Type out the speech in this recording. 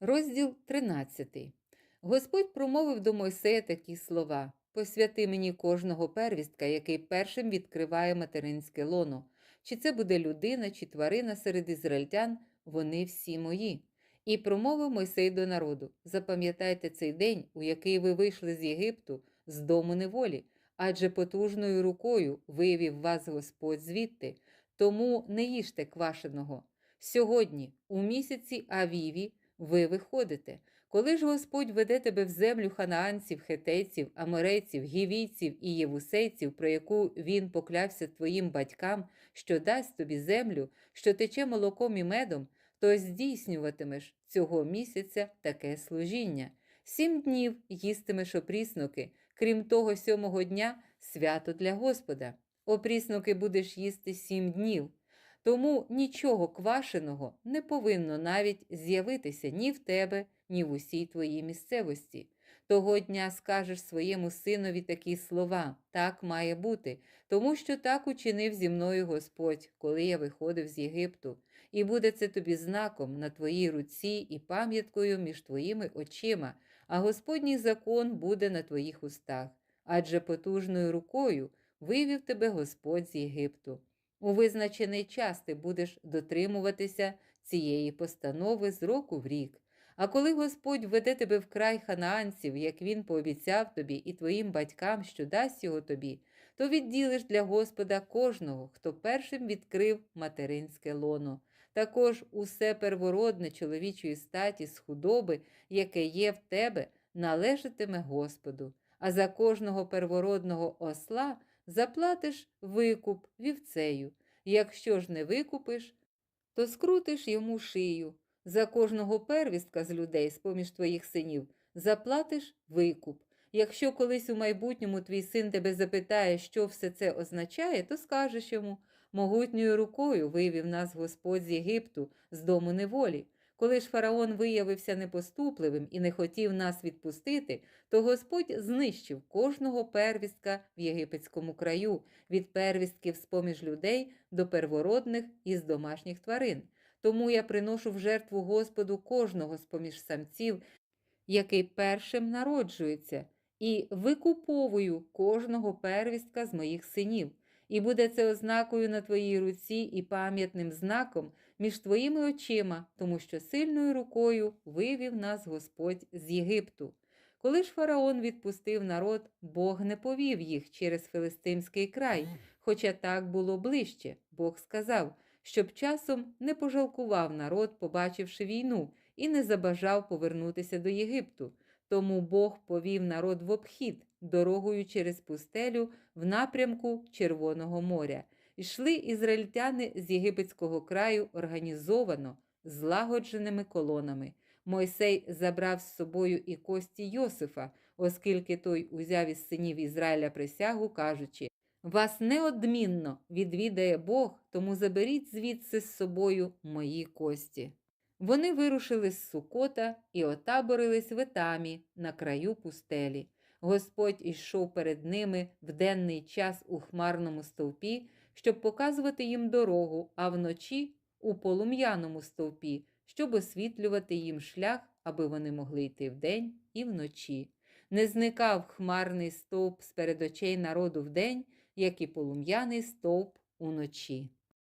Розділ 13. Господь промовив до Мойсея такі слова: Посвяти мені кожного первістка, який першим відкриває материнське лоно. Чи це буде людина, чи тварина серед ізраїльтян, вони всі мої. І промовив Мойсей до народу: Запам'ятайте цей день, у який ви вийшли з Єгипту, з дому неволі, адже потужною рукою вивів вас Господь звідти, тому не їжте квашеного. Сьогодні, у місяці Авіві, ви виходите. Коли ж Господь веде тебе в землю ханаанців, хетейців, аморейців, гівійців і євусейців, про яку він поклявся твоїм батькам, що дасть тобі землю, що тече молоком і медом, то здійснюватимеш цього місяця таке служіння. Сім днів їстимеш опріснуки, крім того, сьомого дня свято для Господа. Опріснуки будеш їсти сім днів. Тому нічого квашеного не повинно навіть з'явитися ні в тебе, ні в усій твоїй місцевості. Того дня скажеш своєму синові такі слова: так має бути, тому що так учинив зі мною Господь, коли я виходив з Єгипту, і буде це тобі знаком на твоїй руці і пам'яткою між твоїми очима, а Господній закон буде на твоїх устах, адже потужною рукою вивів тебе Господь з Єгипту. У визначений час ти будеш дотримуватися цієї постанови з року в рік. А коли Господь веде тебе в край ханаанців, як він пообіцяв тобі і твоїм батькам, що дасть його тобі, то відділиш для Господа кожного, хто першим відкрив материнське лоно. Також усе первородне чоловічої статі з худоби, яке є в тебе, належатиме Господу. А за кожного первородного осла заплатиш викуп вівцею. Якщо ж не викупиш, то скрутиш йому шию. За кожного первістка з людей, з поміж твоїх синів, заплатиш викуп. Якщо колись у майбутньому твій син тебе запитає, що все це означає, то скажеш йому могутньою рукою вивів нас Господь з Єгипту, з дому неволі. Коли ж фараон виявився непоступливим і не хотів нас відпустити, то Господь знищив кожного первістка в єгипетському краю, від первістків з поміж людей до первородних із домашніх тварин. Тому я приношу в жертву Господу кожного з поміж самців, який першим народжується, і викуповую кожного первістка з моїх синів. І буде це ознакою на твоїй руці і пам'ятним знаком між твоїми очима, тому що сильною рукою вивів нас Господь з Єгипту. Коли ж фараон відпустив народ, Бог не повів їх через Филистимський край, хоча так було ближче. Бог сказав, щоб часом не пожалкував народ, побачивши війну, і не забажав повернутися до Єгипту. Тому Бог повів народ в обхід, дорогою через пустелю в напрямку Червоного моря. Йшли ізраїльтяни з єгипетського краю організовано, злагодженими колонами. Мойсей забрав з собою і кості Йосифа, оскільки той узяв із синів Ізраїля присягу, кажучи: Вас неодмінно відвідає Бог, тому заберіть звідси з собою мої кості. Вони вирушили з Сукота і отаборились в Етамі на краю пустелі. Господь ішов перед ними в денний час у хмарному стовпі, щоб показувати їм дорогу, а вночі у полум'яному стовпі, щоб освітлювати їм шлях, аби вони могли йти вдень і вночі. Не зникав хмарний стовп з перед очей народу вдень, як і полум'яний стовп уночі.